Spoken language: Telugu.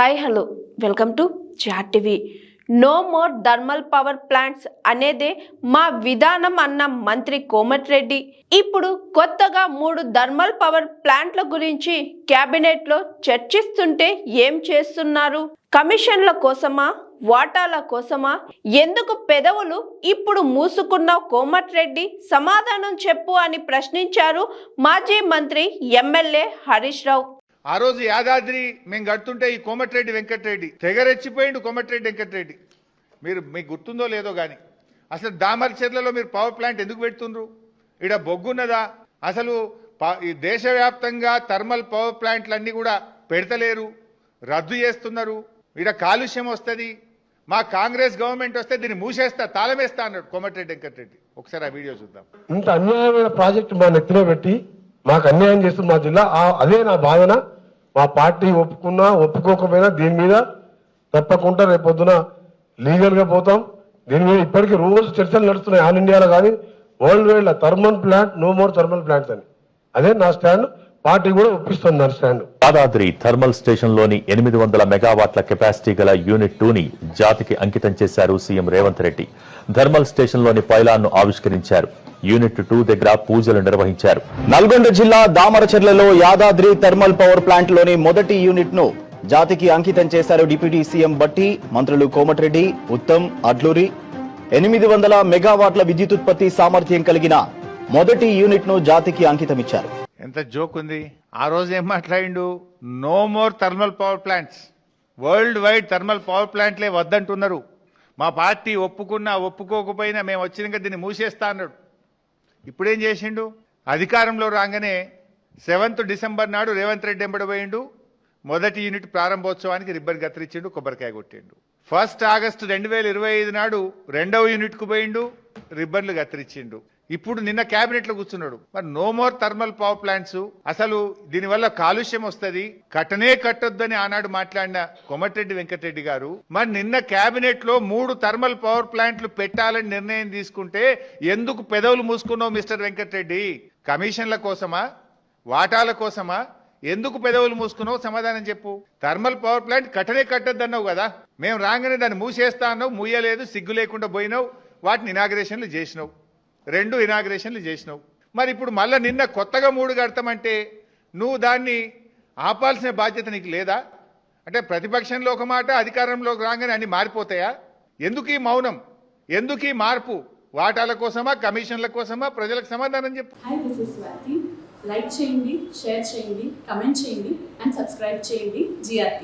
Hi hello welcome to chat TV no more thermal power plants అనేదే మా విధానం అన్న మంత్రి కోమటిరెడ్డి. ఇప్పుడు కొత్తగా మూడు థర్మల్ పవర్ ప్లాంట్ల గురించి క్యాబినెట్లో చర్చిస్తుంటే ఏం చేస్తున్నారు? కమిషన్ల కోసమా? వాటాల కోసమా? ఎందుకు పెదవులు ఇప్పుడు మూసుకున్న కోమటిరెడ్డి సమాధానం చెప్పు అని ప్రశ్నించారు మాజీ మంత్రి ఎమ్మెల్యే హరీష్ రావు. ఆ రోజు యాదాద్రి మేము కడుతుంటే ఈ కోమటిరెడ్డి వెంకటరెడ్డి తెగరెచ్చిపోయిండు కోమటిరెడ్డి వెంకటరెడ్డి. మీరు మీకు గుర్తుందో లేదో కానీ అసలు దామరచెర్లలో మీరు పవర్ ప్లాంట్ ఎందుకు పెడుతుండ్రు? ఇక్కడ బొగ్గున్నదా? అసలు ఈ దేశవ్యాప్తంగా థర్మల్ పవర్ ప్లాంట్లన్నీ కూడా పెడతలేరు రద్దు చేస్తున్నారు. ఇక్కడ కాలుష్యం వస్తుంది. మా కాంగ్రెస్ గవర్నమెంట్ వస్తే దీన్ని మూసేస్తా తాళమేస్తా అన్నాడు కోమటిరెడ్డి వెంకటరెడ్డి. ఒకసారి ఆ వీడియో చూద్దాం. ఇంత అన్యాయమైన ప్రాజెక్టు మా నెత్తిలో పెట్టి మాకు అన్యాయం చేస్తుంది మా జిల్లా. అదే నా భావన మా పార్టీ ఒప్పుకున్నా ఒప్పుకోకపోయినా దీని మీద తప్పకుండా రేపొద్దున లీగల్గా పోతాం. దీని మీద ఇప్పటికీ రోజు చర్చలు నడుస్తున్నాయి ఆల్ ఇండియాలో కానీ. World వైడ్లో thermal plant no more thermal plants అని. అదే నా స్టాండ్. పార్టీ కూడా ఒప్పిస్తుంది నా స్టాండ్ యాదాద్రి థర్మల్ స్టేషన్లోని ఎనిమిది వందల మెగావాట్ల కెపాసిటీ గల యూనిట్ టూ ని జాతికి అంకితం చేశారు సీఎం రేవంత్ రెడ్డి. థర్మల్ స్టేషన్లోని పైలాన్ను ఆవిష్కరించారు. యూనిట్ టూ దగ్గర పూజలు నిర్వహించారు. నల్గొండ జిల్లా దామరచెర్లలో యాదాద్రి థర్మల్ పవర్ ప్లాంట్లోని మొదటి యూనిట్ను జాతికి అంకితం చేశారు డిప్యూటీ సీఎం బట్టి మంత్రులు కోమటిరెడ్డి ఉత్తమ్ అడ్లూరి. ఎనిమిది వందల మెగావాట్ల విద్యుతుత్పత్తి సామర్థ్యం కలిగిన మొదటి యూనిట్ను జాతికి అంకితమిచ్చారు. ఎంత జోక్ ఉంది. ఆ రోజు ఏం మాట్లాడిండు? No more thermal power plants world wide thermal power ప్లాంట్లే వద్దంటున్నారు. మా పార్టీ ఒప్పుకున్నా ఒప్పుకోకపోయినా మేము వచ్చినాక దీన్ని మూసేస్తా అన్నాడు. ఇప్పుడేం చేసిండు? అధికారంలో రాగానే సెవెంత్ డిసెంబర్ నాడు రేవంత్ రెడ్డి ఎంబడి పోయిండు. మొదటి యూనిట్ ప్రారంభోత్సవానికి రిబ్బన్ కత్తిరించిండు కొబ్బరికాయ కొట్టిండు. ఫస్ట్ ఆగస్టు రెండు వేల ఇరవై ఐదు నాడు రెండవ యూనిట్కు పోయిండు రిబ్బన్లు కత్తిరించిండు ఇప్పుడు నిన్న కేబినెట్లో కూర్చున్నాడు. మరి no more thermal power plants అసలు దీనివల్ల కాలుష్యం వస్తుంది? కట్టనే కట్టొద్దని ఆనాడు మాట్లాడిన కొమటిరెడ్డి వెంకటరెడ్డి గారు మరి నిన్న కేబినెట్లో మూడు థర్మల్ పవర్ ప్లాంట్లు పెట్టాలని నిర్ణయం తీసుకుంటే ఎందుకు పెదవులు మూసుకున్నావు మిస్టర్ వెంకటరెడ్డి? కమిషన్ల కోసమా? వాటాల కోసమా? ఎందుకు పెదవులు మూసుకున్నావు? సమాధానం చెప్పు. థర్మల్ పవర్ ప్లాంట్ కట్టనే కట్టద్దన్నావు కదా. మేము రాగానే దాన్ని మూసేస్తా అన్నావు మూయలేదు సిగ్గు లేకుండా పోయినావు వాటిని ఇనాగ్రేషన్లు చేసినావు. రెండు ఇనాగ్రేషన్లు చేసినావు. మరి ఇప్పుడు మళ్ళీ నిన్న కొత్తగా మూడు కడతామంటే నువ్వు దాన్ని ఆపాల్సిన బాధ్యత నీకు లేదా? అంటే ప్రతిపక్షంలో ఒక మాట అధికారంలోకి రాగానే అన్ని మారిపోతాయా? ఎందుకు ఈ మౌనం? ఎందుకు ఈ మార్పు? వాటాల కోసమా కమిషన్ల కోసమా ప్రజలకు సమాధానం చెప్పు. Hi this is Swathi like చేయండి షేర్ చేయండి కమెంట్ చేయండి అండ్ సబ్స్క్రైబ్ చేయండి జిఆర్